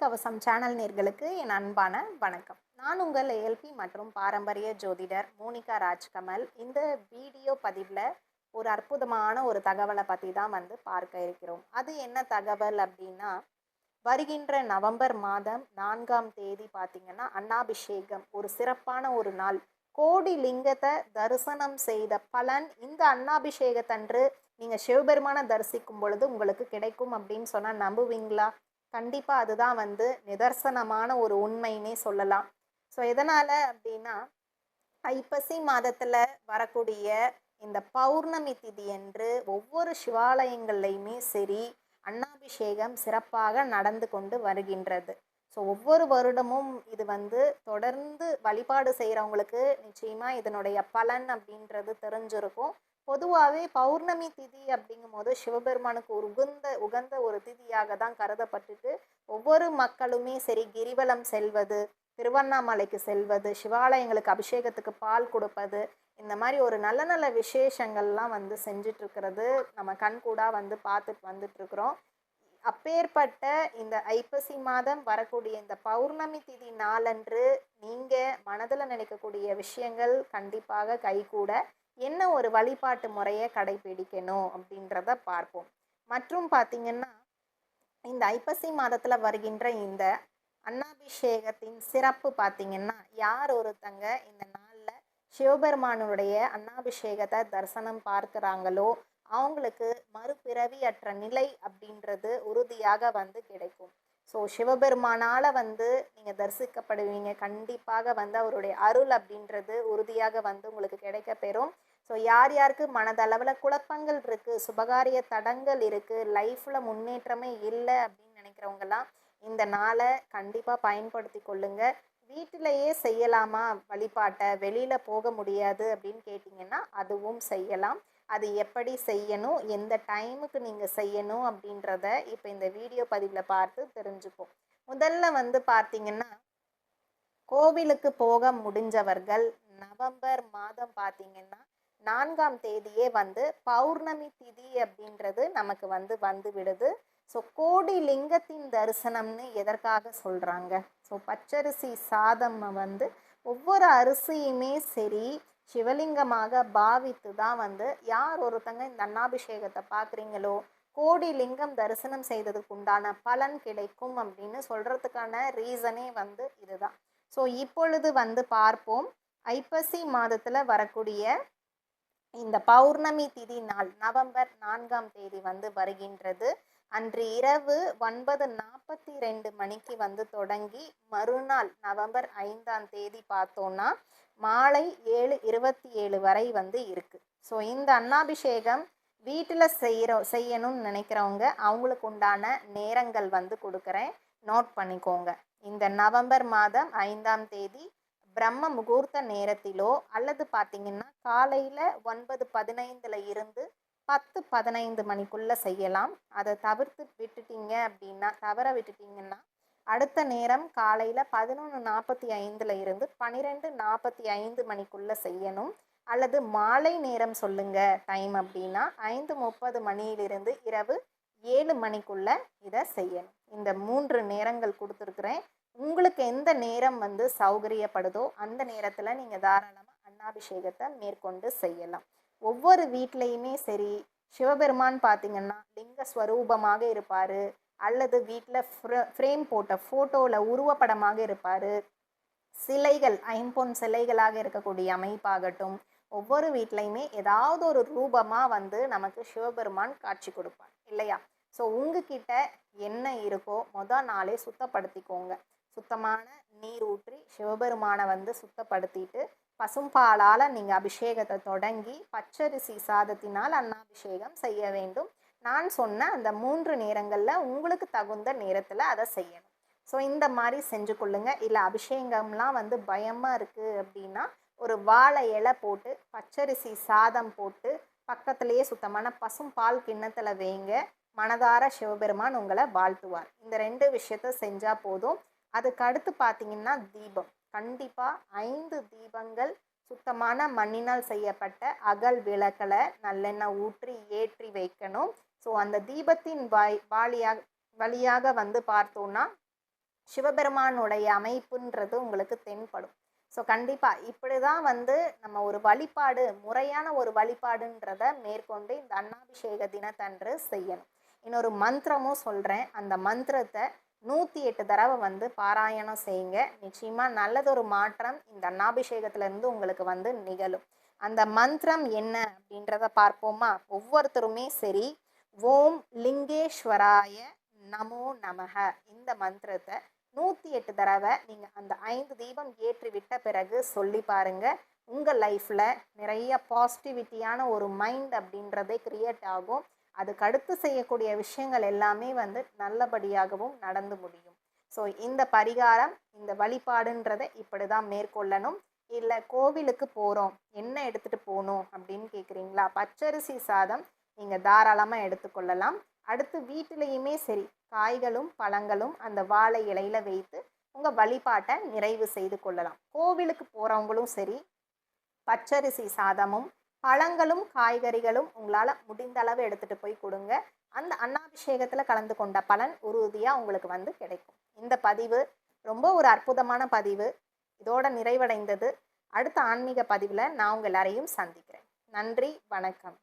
கவசம் சேனல் நேர்களுக்கு என் அன்பான வணக்கம். நான் உங்கள் ஏஎல்பி மற்றும் பாரம்பரிய ஜோதிடர் மோனிகா ராஜ்கமல். இந்த வீடியோ பதிவில் ஒரு அற்புதமான ஒரு தகவலை பற்றி தான் வந்து பார்க்க இருக்கிறோம். அது என்ன தகவல் அப்படின்னா வருகின்ற நவம்பர் மாதம் நான்காம் தேதி பார்த்தீங்கன்னா அன்னாபிஷேகம். ஒரு சிறப்பான ஒரு நாள். கோடி லிங்கத்தை தரிசனம் செய்த பலன் இந்த அன்னாபிஷேகத்தன்று நீங்கள் சிவபெருமானை தரிசிக்கும் பொழுது உங்களுக்கு கிடைக்கும் அப்படின்னு சொன்னால் நம்புவீங்களா? கண்டிப்பாக அதுதான் வந்து நிதர்சனமான ஒரு உண்மைன்னே சொல்லலாம். ஸோ எதனால் அப்படின்னா ஐப்பசி மாதத்தில் வரக்கூடிய இந்த பௌர்ணமி திதி என்று ஒவ்வொரு சிவாலயங்கள்லையுமே சரி அன்னாபிஷேகம் சிறப்பாக நடந்து கொண்டு வருகின்றது. ஸோ ஒவ்வொரு வருடமும் இது வந்து தொடர்ந்து வழிபாடு செய்கிறவங்களுக்கு நிச்சயமாக இதனுடைய பலன் அப்படின்றது தெரிஞ்சிருக்கும். பொதுவாகவே பௌர்ணமி திதி அப்படிங்கும் போது சிவபெருமானுக்கு ஒரு உகந்த உகந்த ஒரு திதியாக தான் கருதப்பட்டுட்டு ஒவ்வொரு மக்களுமே சரி கிரிவலம் செல்வது திருவண்ணாமலைக்கு செல்வது சிவாலயங்களுக்கு அபிஷேகத்துக்கு பால் கொடுப்பது இந்த மாதிரி ஒரு நல்ல நல்ல விசேஷங்கள்லாம் வந்து செஞ்சிட்ருக்கிறது. நம்ம கண்கூடாக வந்து பார்த்துட்டு வந்துட்டுருக்குறோம் அப்பேற்பட்ட இந்த ஐப்பசி மாதம் வரக்கூடிய இந்த பௌர்ணமி திதி நாளன்று நீங்கள் மனதில் நினைக்கக்கூடிய விஷயங்கள் கண்டிப்பாக கைகூட என்ன ஒரு வழிபாட்டு முறையை கடைபிடிக்கணும் அப்படின்றத பார்ப்போம். மற்றும் பார்த்திங்கன்னா இந்த ஐப்பசி மாதத்தில் வருகின்ற இந்த அன்னாபிஷேகத்தின் சிறப்பு பார்த்திங்கன்னா யார் ஒருத்தங்க இந்த நாளில் சிவபெருமானுடைய அன்னாபிஷேகத்தை தரிசனம் பார்க்குறாங்களோ அவங்களுக்கு மறுபிறவியற்ற நிலை அப்படின்றது உறுதியாக வந்து கிடைக்கும். ஸோ சிவபெருமானால் வந்து நீங்கள் தரிசிக்கப்படுவீங்க. கண்டிப்பாக வந்து அவருடைய அருள் அப்படின்றது உறுதியாக வந்து உங்களுக்கு கிடைக்க பெறும் ஸோ யார் யாருக்கு மனதளவில் குழப்பங்கள் இருக்குது சுபகாரிய தடங்கள் இருக்குது லைஃப்பில் முன்னேற்றமே இல்லை அப்படின்னு நினைக்கிறவங்கலாம் இந்த நாளை கண்டிப்பாக பயன்படுத்தி கொள்ளுங்க. வீட்டிலையே செய்யலாமா வழிபாட்டை? வெளியில் போக முடியாது அப்படின்னு கேட்டிங்கன்னா அதுவும் செய்யலாம். அது எப்படி செய்யணும்? எந்த டைமுக்கு நீங்கள் செய்யணும் அப்படின்றத இப்போ இந்த வீடியோ பதிவில் பார்த்து தெரிஞ்சுப்போம். முதல்ல வந்து பார்த்தீங்கன்னா கோவிலுக்கு போக முடிஞ்சவர்கள் நவம்பர் மாதம் பார்த்தீங்கன்னா நான்காம் தேதியே வந்து பௌர்ணமி திதி அப்படின்றது நமக்கு வந்து வந்து விடுது. ஸோ கோடி லிங்கத்தின் தரிசனம்னு எதற்காக சொல்கிறாங்க ஸோ பச்சரிசி சாதம் வந்து ஒவ்வொரு அரிசியுமே சரி சிவலிங்கமாக பாவித்து தான் வந்து யார் ஒருத்தங்க இந்த அன்னாபிஷேகத்தை பார்க்குறீங்களோ கோடி லிங்கம் தரிசனம் செய்ததுக்கு உண்டான பலன் கிடைக்கும் அப்படின்னு சொல்கிறதுக்கான ரீசனே வந்து இதுதான். ஸோ இப்பொழுது வந்து பார்ப்போம். ஐப்பசி மாதத்தில் வரக்கூடிய இந்த பௌர்ணமி திதி நாள் நவம்பர் நான்காம் தேதி வந்து வருகின்றது. அன்று இரவு ஒன்பது நாற்பத்தி ரெண்டு மணிக்கு வந்து தொடங்கி மறுநாள் நவம்பர் ஐந்தாம் தேதி பார்த்தோன்னா மாலை ஏழு இருபத்தி ஏழு வரை வந்து இருக்குது ஸோ இந்த அன்னாபிஷேகம் வீட்டில் செய்கிறோம் செய்யணும்னு நினைக்கிறவங்க அவங்களுக்கு உண்டான நேரங்கள் வந்து கொடுக்குறேன். நோட் பண்ணிக்கோங்க. இந்த நவம்பர் மாதம் ஐந்தாம் தேதி பிரம்ம முகூர்த்த நேரத்திலோ அல்லது பார்த்தீங்கன்னா காலையில் ஒன்பது பதினைந்தில் இருந்து பத்து பதினைந்து மணிக்குள்ளே செய்யலாம். அதை தவிர்த்து விட்டுட்டீங்க அப்படின்னா தவற விட்டுட்டீங்கன்னா அடுத்த நேரம் காலையில் பதினொன்று நாற்பத்தி ஐந்தில் இருந்து பன்னிரெண்டு நாற்பத்தி ஐந்து மணிக்குள்ளே செய்யணும். அல்லது மாலை நேரம் சொல்லுங்க டைம் அப்படின்னா ஐந்து முப்பது மணியிலிருந்து இரவு ஏழு மணிக்குள்ளே இதை செய்யணும். இந்த மூன்று நேரங்கள் கொடுத்துருக்குறேன். உங்களுக்கு எந்த நேரம் வந்து சௌகரியப்படுதோ அந்த நேரத்தில் நீங்கள் தாராளமாக அன்னாபிஷேகத்தை மேற்கொண்டு செய்யலாம். ஒவ்வொரு வீட்லேயுமே சரி சிவபெருமான் பார்த்தீங்கன்னா லிங்க ஸ்வரூபமாக இருப்பார். அல்லது வீட்டில் ஃப்ரேம் போட்ட ஃபோட்டோவில் உருவப்படமாக இருப்பார். சிலைகள் ஐம்பொன் சிலைகளாக இருக்கக்கூடிய அமைப்பாகட்டும் ஒவ்வொரு வீட்லேயுமே ஏதாவது ஒரு ரூபமாக வந்து நமக்கு சிவபெருமான் காட்சி கொடுப்பார் இல்லையா? ஸோ உங்ககிட்ட என்ன இருக்கோ மொதல் நாளே சுத்தப்படுத்திக்கோங்க. சுத்தமான நீர் ஊற்றி சிவபெருமானை வந்து சுத்தப்படுத்திட்டு பசும்பாலால் நீங்கள் அபிஷேகத்தை தொடங்கி பச்சரிசி சாதத்தினால் அன்னாபிஷேகம் செய்ய வேண்டும். நான் சொன்ன அந்த மூன்று நேரங்களில் உங்களுக்கு தகுந்த நேரத்தில் அதை செய்யணும். ஸோ இந்த மாதிரி செஞ்சு கொள்ளுங்க. இல்லை அபிஷேகம்லாம் வந்து பயமாக இருக்குது அப்படின்னா ஒரு வாழை இலை போட்டு பச்சரிசி சாதம் போட்டு பக்கத்துலேயே சுத்தமான பசும் பால் கிண்ணத்தில் வைங்க. மனதார சிவபெருமான் உங்களை வாழ்த்துவார். இந்த ரெண்டு விஷயத்த செஞ்சால் போதும். அதுக்கு அடுத்து பார்த்தீங்கன்னா தீபம். கண்டிப்பாக ஐந்து தீபங்கள் சுத்தமான மண்ணினால் செய்யப்பட்ட அகல் விளக்கலை நல்லெண்ணெய் ஊற்றி ஏற்றி வைக்கணும். ஸோ அந்த தீபத்தின் வாய் வாலியாக வழியாக வந்து பார்த்தோன்னா சிவபெருமானுடைய அமைப்புன்றது உங்களுக்கு தென்படும். ஸோ கண்டிப்பாக இப்படி தான் வந்து நம்ம ஒரு வழிபாடு முறையான ஒரு வழிபாடுன்றத மேற்கொண்டு இந்த அன்னாபிஷேக தினத்தன்று செய்யணும். இன்னொரு மந்திரமும் சொல்கிறேன் அந்த மந்திரத்தை நூற்றி எட்டு தடவை வந்து பாராயணம் செய்யுங்க. நிச்சயமாக நல்லதொரு மாற்றம் இந்த அன்னாபிஷேகத்திலேருந்து உங்களுக்கு வந்து நிகழும். அந்த மந்திரம் என்ன அப்படின்றத பார்ப்போமா? ஒவ்வொருத்தருமே சரி. ஓம் லிங்கேஸ்வராய நமோ நமக இந்த மந்திரத்தை நூற்றி எட்டு தடவை நீங்கள் அந்த ஐந்து தீபம் ஏற்றி விட்ட பிறகு சொல்லி பாருங்க. உங்கள் லைஃப்பில் நிறைய பாசிட்டிவிட்டியான ஒரு மைண்ட் அப்படின்றதே க்ரியேட் ஆகும். அதுக்கு அடுத்து செய்யக்கூடிய விஷயங்கள் எல்லாமே வந்து நல்லபடியாகவும் நடந்து முடியும். ஸோ இந்த பரிகாரம் இந்த வழிபாடுன்றதை இப்படி தான் மேற்கொள்ளணும். இல்லை கோவிலுக்கு போகிறோம் என்ன எடுத்துகிட்டு போகணும் அப்படின்னு கேட்குறீங்களா பச்சரிசி சாதம் நீங்கள் தாராளமாக எடுத்துக்கொள்ளலாம் அடுத்து வீட்டிலையுமே சரி காய்களும் பழங்களும் அந்த வாழை இலையில வைத்து உங்கள் வழிபாட்டை நிறைவு செய்து கொள்ளலாம். கோவிலுக்கு போகிறவங்களும் சரி பச்சரிசி சாதமும் பழங்களும் காய்கறிகளும் உங்களால் முடிந்த அளவு எடுத்துகிட்டு போய் கொடுங்க. அந்த அன்னாபிஷேகத்தில் கலந்து கொண்ட பலன் உறுதியாக உங்களுக்கு வந்து கிடைக்கும். இந்த பதிவு ரொம்ப ஒரு அற்புதமான பதிவு. இதோட நிறைவடைந்தது. அடுத்த ஆன்மீக பதிவில் நான் உங்கள் எல்லாரையும் சந்திக்கிறேன். நன்றி வணக்கம்.